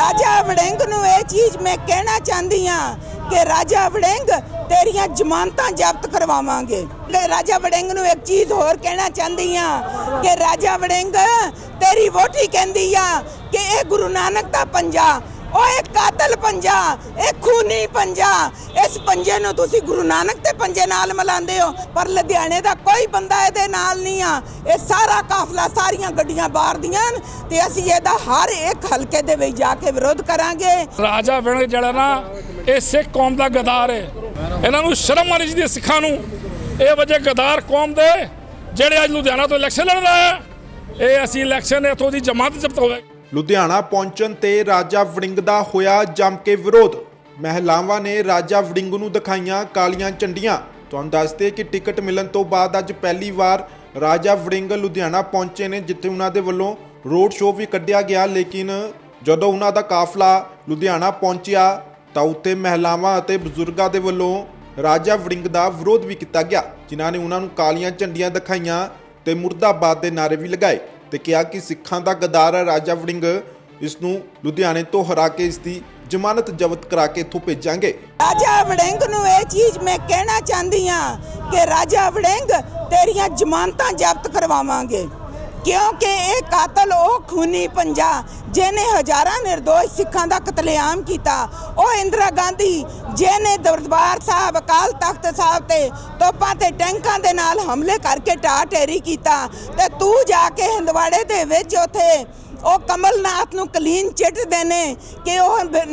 ਰਾਜਾ ਵੜਿੰਗ ਨੂੰ ਇਹ ਚੀਜ਼ ਮੈਂ ਕਹਿਣਾ ਚਾਹੁੰਦੀ ਆ ਕਿ ਰਾਜਾ ਵੜਿੰਗ ਤੇਰੀਆਂ ਜ਼ਮਾਨਤਾਂ ਜ਼ਬਤ ਕਰਵਾਵਾਂਗੇ ਤੇ ਰਾਜਾ ਵੜਿੰਗ ਨੂੰ ਇੱਕ ਚੀਜ਼ ਹੋਰ ਕਹਿਣਾ ਚਾਹੁੰਦੀ ਆ ਕਿ ਰਾਜਾ ਵੜਿੰਗ ਤੇਰੀ ਵੋਟੀ ਕਹਿੰਦੀ ਆ ਕਿ ਇਹ ਗੁਰੂ ਨਾਨਕ ਦਾ ਪੰਜਾ ਓਏ ਕਾਤਲ ਪੰਜਾ, ਇਹ ਖੂਨੀ ਪੰਜਾ। ਇਸ ਪੰਜੇ ਨੂੰ ਤੁਸੀਂ ਗੁਰੂ ਨਾਨਕ ਦੇ ਪੰਜੇ ਨਾਲ ਮਿਲਾਉਂਦੇ ਹੋ, ਪਰ ਲੁਧਿਆਣੇ ਦਾ ਕੋਈ ਬੰਦਾ ਇਹਦੇ ਨਾਲ ਨਹੀਂ ਆ। ਇਹ ਸਾਰਾ ਕਾਫਲਾ ਸਾਰੀਆਂ ਗੱਡੀਆਂ ਬਾਹਰ ਦੀਆਂ ਨੇ ਤੇ ਅਸੀਂ ਇਹਦਾ ਹਰ ਇੱਕ ਹਲਕੇ ਦੇ ਵਿੱਚ ਜਾ ਕੇ ਵਿਰੋਧ ਕਰਾਂਗੇ। ਰਾਜਾ ਵਿਣਗ ਜਿਹੜਾ ਨਾ, ਇਹ ਸਿੱਖ ਕੌਮ ਦਾ ਗਦਾਰ ਹੈ ਇਹਨਾਂ ਨੂੰ ਸ਼ਰਮ ਆਣੀ ਚਾਹੀਦੀ ਸਿੱਖਾਂ ਨੂੰ। ਇਹ ਵਜੇ ਗਦਾਰ ਕੌਮ ਦੇ, ਜਿਹੜੇ ਅੱਜ ਲੁਧਿਆਣਾ ਤੋਂ ਇਲੈਕਸ਼ਨ ਲੜ ਰਹੇ ਇਹ ਅਸੀਂ ਇਲੈਕਸ਼ਨ ਇਥੋਂ ਦੀ ਜਮਾਤ ਜ਼ਬਤ ਹੋਵੇ ਲੁਧਿਆਣਾ ਪਹੁੰਚਣ ਤੇ ਰਾਜਾ ਵੜਿੰਗ ਦਾ ਹੋਇਆ ਜੰਮ ਕੇ ਵਿਰੋਧ। ਮਹਿਲਾਵਾਂ ਨੇ ਰਾਜਾ ਵੜਿੰਗ ਨੂੰ ਦਿਖਾਈਆਂ ਕਾਲੀਆਂ ਝੰਡੀਆਂ। ਤੁਹਾਨੂੰ ਦੱਸਦੇ ਕਿ ਟਿਕਟ ਮਿਲਣ ਤੋਂ ਬਾਅਦ ਅੱਜ ਪਹਿਲੀ ਵਾਰ ਰਾਜਾ ਵੜਿੰਗ ਲੁਧਿਆਣਾ ਪਹੁੰਚੇ ਨੇ, ਜਿੱਥੇ ਉਹਨਾਂ ਦੇ ਵੱਲੋਂ ਰੋਡ ਸ਼ੋਅ ਵੀ ਕੱਢਿਆ ਗਿਆ। ਲੇਕਿਨ ਜਦੋਂ ਉਹਨਾਂ ਦਾ ਕਾਫਲਾ ਲੁਧਿਆਣਾ ਪਹੁੰਚਿਆ, ਤਾਂ ਉੱਥੇ ਮਹਿਲਾਵਾਂ ਅਤੇ ਬਜ਼ੁਰਗਾਂ ਦੇ ਵੱਲੋਂ ਰਾਜਾ ਵੜਿੰਗ ਦਾ ਵਿਰੋਧ ਵੀ ਕੀਤਾ ਗਿਆ, ਜਿਨ੍ਹਾਂ ਨੇ ਉਹਨਾਂ ਨੂੰ ਕਾਲੀਆਂ ਝੰਡੀਆਂ ਦਿਖਾਈਆਂ ਤੇ ਮੁਰਦਾਬਾਦ ਦੇ ਨਾਰੇ ਵੀ ਲਗਾਏ। ਤੇ ਕਿਹਾ ਕਿ ਸਿੱਖਾਂ ਦਾ ਗਦਾਰ ਰਾਜਾ ਵੜਿੰਗ। ਇਸ ਨੂੰ ਲੁਧਿਆਣੇ ਤੋਂ ਹਰਾ ਕੇ ਇਸ ਦੀ ਜ਼ਮਾਨਤ ਜ਼ਬਤ ਕਰਾ ਕੇ ਇੱਥੋਂ ਭੇਜਾਂਗੇ। ਰਾਜਾ ਵੜਿੰਗ ਨੂੰ ਇਹ ਚੀਜ਼ ਮੈਂ ਕਹਿਣਾ ਚਾਹੁੰਦੀ ਆ ਕਿ ਰਾਜਾ ਵੜਿੰਗ ਤੇਰੀਆਂ ਜ਼ਮਾਨਤਾਂ ਜ਼ਬਤ ਕਰਵਾਵਾਂਗੇ। ਕਿਉਂਕਿ ਇਹ ਕਾਤਲ ਉਹ ਖੂਨੀ ਪੰਜਾ ਜਿਹਨੇ ਹਜ਼ਾਰਾਂ ਨਿਰਦੋਸ਼ ਸਿੱਖਾਂ ਦਾ ਕਤਲੇਆਮ ਕੀਤਾ। ਉਹ ਇੰਦਰਾ ਗਾਂਧੀ ਜਿਹਨੇ ਦਰਬਾਰ ਸਾਹਿਬ, ਅਕਾਲ ਤਖਤ ਸਾਹਿਬ ਤੇ ਤੋਪਾਂ ਤੇ ਟੈਂਕਾਂ ਦੇ ਨਾਲ ਹਮਲੇ ਕਰਕੇ ਢਾਹ ਢੇਰੀ ਕੀਤਾ ਤੇ ਤੂੰ ਜਾ ਕੇ ਹੰਦਵਾੜੇ ਦੇ ਵਿੱਚ ਉਥੇ ਉਹ ਕਮਲਨਾਥ ਨੂੰ ਕਲੀਨ ਚਿੱਟਦੇ ਨੇ ਕਿ ਉਹ ਬ-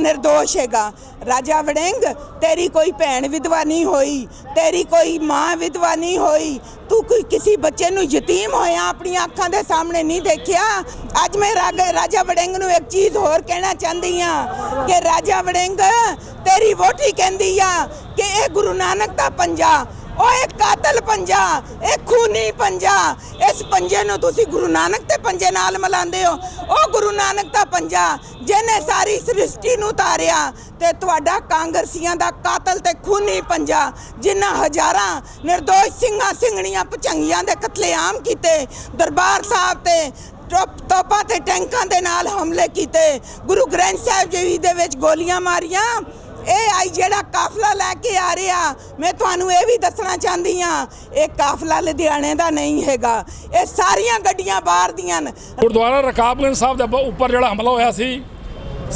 ਹੈਗਾ। ਰਾਜਾ ਵੜਿੰਗ, ਤੇਰੀ ਕੋਈ ਭੈਣ ਵਿਧਵਾ ਨਹੀਂ ਹੋਈ, ਤੇਰੀ ਕੋਈ ਮਾਂ ਵਿਧਵਾ ਨਹੀਂ ਹੋਈ, ਤੂੰ ਕੋਈ ਕਿਸੇ ਬੱਚੇ ਨੂੰ ਯਤੀਮ ਹੋਇਆ, ਆਪਣੀਆਂ ਅੱਖਾਂ ਦੇ ਸਾਹਮਣੇ ਨਹੀਂ ਦੇਖਿਆ? ਅੱਜ ਮੈਂ ਰਾਗ- ਰਾਜਾ ਵੜਿੰਗ ਨੂੰ ਇੱਕ ਚੀਜ਼ ਹੋਰ ਕਹਿਣਾ ਚਾਹੁੰਦੀ ਆ ਕਿ ਰਾਜਾ ਵੜਿੰਗ, ਤੇਰੀ ਵੋਟੀ ਕਹਿੰਦੀ ਆ ਕਿ ਇਹ ਗੁਰੂ ਨਾਨਕ ਦਾ ਪੰਜਾ ਓਏ ਕਾਤਲ ਪੰਜਾ, ਇਹ ਖੂਨੀ ਪੰਜਾ। ਇਸ ਪੰਜੇ ਨੂੰ ਤੁਸੀਂ ਗੁਰੂ ਨਾਨਕ ਦੇ ਪੰਜੇ ਨਾਲ ਮਿਲਾਉਂਦੇ ਹੋ। ਉਹ ਗੁਰੂ ਨਾਨਕ ਦਾ ਪੰਜਾ, ਜਿਹਨੇ ਸਾਰੀ ਸ੍ਰਿਸ਼ਟੀ ਨੂੰ ਤਾਰਿਆ ਤੇ ਤੁਹਾਡਾ ਕਾਂਗਰਸੀਆਂ ਦਾ ਕਾਤਲ ਤੇ ਖੂਨੀ ਪੰਜਾ, ਜਿਨ੍ਹਾਂ ਹਜ਼ਾਰਾਂ ਨਿਰਦੋਸ਼ ਸਿੰਘਾਂ ਸਿੰਘਣੀਆਂ ਪਚੰਗੀਆਂ ਦੇ ਕਤਲੇਆਮ ਕੀਤੇ, ਦਰਬਾਰ ਸਾਹਿਬ ਤੇ ਤੋਪਾਂ ਤੇ ਟੈਂਕਾਂ ਦੇ ਨਾਲ ਹਮਲੇ ਕੀਤੇ, ਗੁਰੂ ਗ੍ਰੰਥ ਸਾਹਿਬ ਜੀ ਦੇ ਵਿੱਚ ਗੋਲੀਆਂ ਮਾਰੀਆਂ। ਇਹ ਆਈ ਜਿਹੜਾ ਕਾਫਲਾ ਲੈ ਕੇ ਆ ਰਿਹਾ, ਮੈਂ ਤੁਹਾਨੂੰ ਇਹ ਵੀ ਦੱਸਣਾ ਚਾਹੁੰਦੀ ਆ ਇਹ ਕਾਫਲਾ ਲੁਧਿਆਣੇ ਦਾ ਨਹੀਂ ਹੈਗਾ। ਇਹ ਸਾਰੀਆਂ ਗੱਡੀਆਂ ਬਾਹਰ ਦੀਆਂ ਨੇ। ਗੁਰਦੁਆਰਾ ਰਕਾਬਗੰਜ ਸਾਹਿਬ ਦੇ ਉੱਪਰ ਜਿਹੜਾ ਹਮਲਾ ਹੋਇਆ ਸੀ,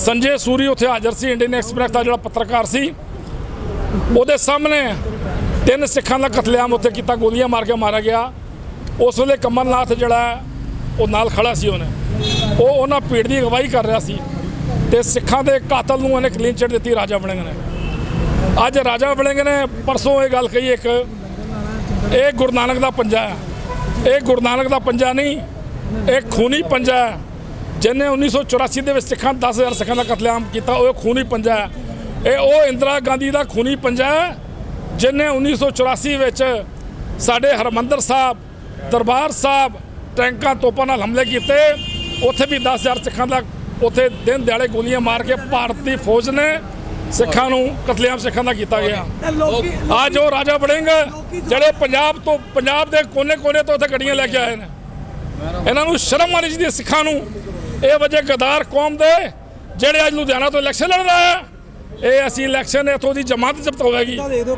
ਸੰਜੇ ਸੂਰੀ ਉੱਥੇ ਹਾਜ਼ਰ ਸੀ ਇੰਡੀਅਨ ਐਕਸਪ੍ਰੈਸ ਦਾ ਜਿਹੜਾ ਪੱਤਰਕਾਰ ਸੀ। ਉਹਦੇ ਸਾਹਮਣੇ ਤਿੰਨ ਸਿੱਖਾਂ ਦਾ ਕਤਲੇਆਮ ਉੱਥੇ ਕੀਤਾ, ਗੋਲੀਆਂ ਮਾਰ ਕੇ ਮਾਰਿਆ ਗਿਆ। ਉਸ ਵੇਲੇ ਕਮਲਨਾਥ ਜਿਹੜਾ ਉਹ ਨਾਲ ਖੜਾ ਸੀ ਉਹਨੇ। ਉਹ ਉਹਨਾਂ ਭੀੜ ਦੀ ਅਗਵਾਈ ਕਰ ਰਿਹਾ ਸੀ। ਤੇ ਸਿੱਖਾਂ ਦੇ ਕਾਤਲ ਨੂੰ ਇਹਨੇ ਕਲੀਨ ਚਿੱਟ ਦਿੱਤੀ, ਰਾਜਾ ਵੜਿੰਗ ਨੇ। ਅੱਜ ਰਾਜਾ ਵੜਿੰਗ ਨੇ ਪਰਸੋਂ ਇਹ ਗੱਲ ਕਹੀ ਇੱਕ, ਇਹ ਗੁਰੂ ਨਾਨਕ ਦਾ ਪੰਜਾ ਹੈ। ਇਹ ਗੁਰੂ ਨਾਨਕ ਦਾ ਪੰਜਾ ਨਹੀਂ, ਇਹ ਖੂਨੀ ਪੰਜਾ ਹੈ। ਜਿਹਨੇ 1984 ਦੇ ਵਿੱਚ ਸਿੱਖਾਂ 10000 ਸਿੱਖਾਂ ਦਾ ਕਤਲੇਆਮ ਕੀਤਾ, ਉਹ ਖੂਨੀ ਪੰਜਾ ਹੈ। ਇਹ ਉਹ ਇੰਦਰਾ ਗਾਂਧੀ ਦਾ ਖੂਨੀ ਪੰਜਾ ਹੈ, ਜਿਹਨੇ 1984 ਵਿੱਚ ਸਾਡੇ ਹਰਮੰਦਰ ਸਾਹਿਬ, ਦਰਬਾਰ ਸਾਹਿਬ ਟੈਂਕਾਂ, ਤੋਪਾਂ ਨਾਲ ਹਮਲੇ ਕੀਤੇ। ਉੱਥੇ ਵੀ 10000 ਸਿੱਖਾਂ ਦਾ ਉੱਥੇ ਦਿਨ ਦਿਹਾੜੇ ਗੋਲੀਆਂ ਮਾਰ ਕੇ ਭਾਰਤ ਫੌਜ ਨੇ ਸਿੱਖਾਂ ਨੂੰ ਕਤਲੇਆਮ ਸਿੱਖਾਂ ਦਾ ਕੀਤਾ ਗਿਆ। ਅੱਜ ਉਹ ਰਾਜਾ ਵੜਿੰਗ ਜਿਹੜੇ ਪੰਜਾਬ ਤੋਂ ਪੰਜਾਬ ਦੇ ਕੋਨੇ-ਕੋਨੇ ਤੋਂ ਉੱਥੇ ਗੱਡੀਆਂ ਲੈ ਕੇ ਆਏ ਨੇ। ਇਹਨਾਂ ਨੂੰ ਸ਼ਰਮ ਆਣੀ ਚਾਹੀਦੀ ਹੈ ਸਿੱਖਾਂ ਨੂੰ। ਇਹ ਵਜੇ ਗਦਾਰ ਕੌਮ ਦੇ ਜਿਹੜੇ ਅੱਜ ਲੁਧਿਆਣਾ ਤੋਂ ਇਲੈਕਸ਼ਨ ਲੜ ਰਹੇ ਆ ਇਹ ਅਸੀਂ ਇਲੈਕਸ਼ਨ ਇਥੋਂ ਦੀ ਜਮਾਤ ਜ਼ਬਤ ਹੋਵੇਗੀ।